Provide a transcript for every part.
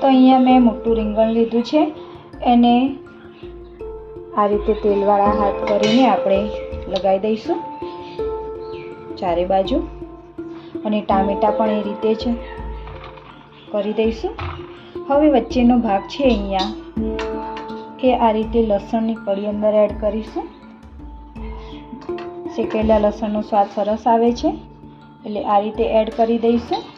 તો અહીંયા મેં મોટું રીંગણ લીધું છે. એને આ રીતે તેલવાળા હાથ કરીને આપણે લગાવી દઈશું. ચારે બાજુ. અને ટામેટાં પણ એ રીતે જ કરી દઈશું. હવે વચ્ચેનો ભાગ છે અહીંયા એ આ રીતે લસણની કળી અંદર એડ કરીશું. શેકેલા લસણનો સ્વાદ સરસ આવે છે, એટલે આ રીતે એડ કરી દઈશું.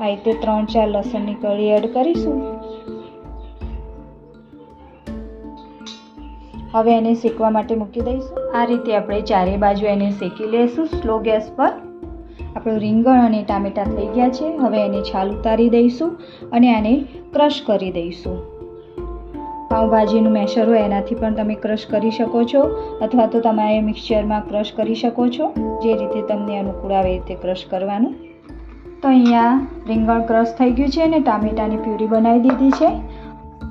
આ રીતે ત્રણ ચાર લસણની કળી એડ કરીશું. હવે એને શેકવા માટે મૂકી દઈશું. આ રીતે આપણે ચારે બાજુ એને શેકી લઈશું સ્લો ગેસ પર. આપણું રીંગણ અને ટામેટાં થઈ ગયા છે. હવે એની છાલ ઉતારી દઈશું અને આને ક્રશ કરી દઈશું. પાઉંભાજીનું મેશર હોય એનાથી પણ તમે ક્રશ કરી શકો છો, અથવા તો તમે મિક્સચરમાં ક્રશ કરી શકો છો. જે રીતે તમને અનુકૂળ આવે એ રીતે ક્રશ કરવાનું. તો અહીંયા રીંગણ ક્રશ થઈ ગયું છે અને ટામેટાની પ્યુરી બનાવી દીધી છે.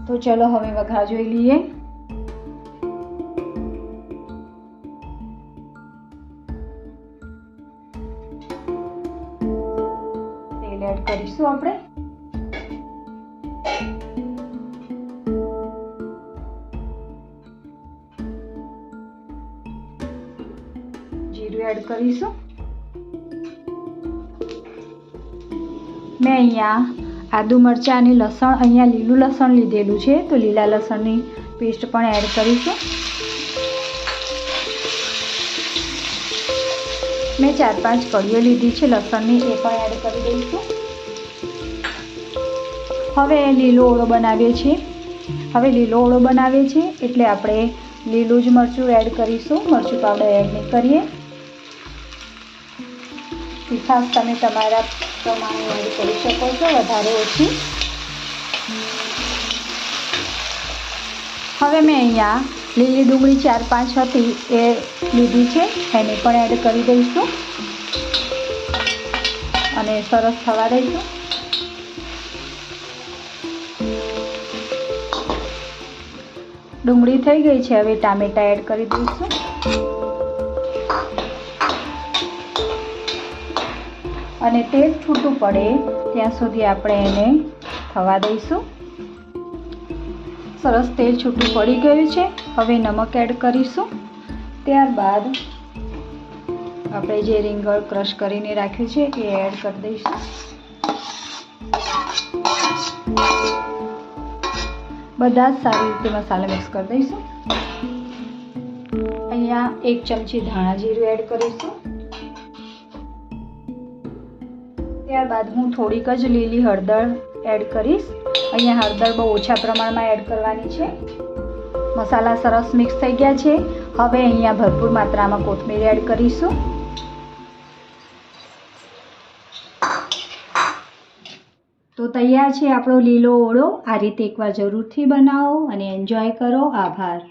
તો ચલો હવે વઘાર જોઈ લઈએ. તેલ એડ કરીશું આપણે. જીરું એડ કરીશું. મેં અહીંયા આદુ મરચાં અને લસણ, અહીંયા લીલું લસણ લીધેલું છે, તો લીલા લસણની પેસ્ટ પણ એડ કરીશું. મેં ચાર પાંચ કળીઓ લીધી છે, લસણની એ પણ એડ કરી દઈશું. હવે લીલો ઓળો બનાવીએ છીએ. હવે લીલો ઓળો બનાવીએ છીએ, એટલે આપણે લીલું જ મરચું એડ કરીશું. મરચું પાવડર એડ નહીં કરીએ. તીખાશ તમે તમારા પ્રમાણે એડ કરી શકો છો, વધારે ઓછી. હવે મેં અહીંયા લીલી ડુંગળી ચાર પાંચ હતી, એ લીધી છે, એને પણ એડ કરી દઈશું. અને સરસ થવા દઈશું. ડુંગળી થઈ ગઈ છે, હવે ટામેટા એડ કરી દઈશું. અને તેલ છૂટું પડે ત્યાં સુધી આપણે એને થવા દઈશું. સરસ તેલ છૂટું પડી ગયું છે. હવે નમક એડ કરીશું. ત્યારબાદ આપણે જે રીંગણ ક્રશ કરીને રાખ્યું છે એ એડ કરી દઈશું. બધા જ સારી રીતે મસાલા મિક્સ કરી દઈશું. અહીંયા એક ચમચી ધાણા જીરું એડ કરીશું. ત્યારબાદ હું થોડીક જ લીલી હળદર એડ કરીશ. અહીંયા હળદર બહુ ઓછા પ્રમાણમાં એડ કરવાની છે. મસાલા સરસ મિક્સ થઈ ગયા છે. હવે અહીંયા ભરપૂર માત્રામાં કોથમીર એડ કરીશું. તો તૈયાર છે આપણો લીલો ઓળો. આ રીતે એકવાર જરૂરથી બનાવો અને એન્જોય કરો. આભાર.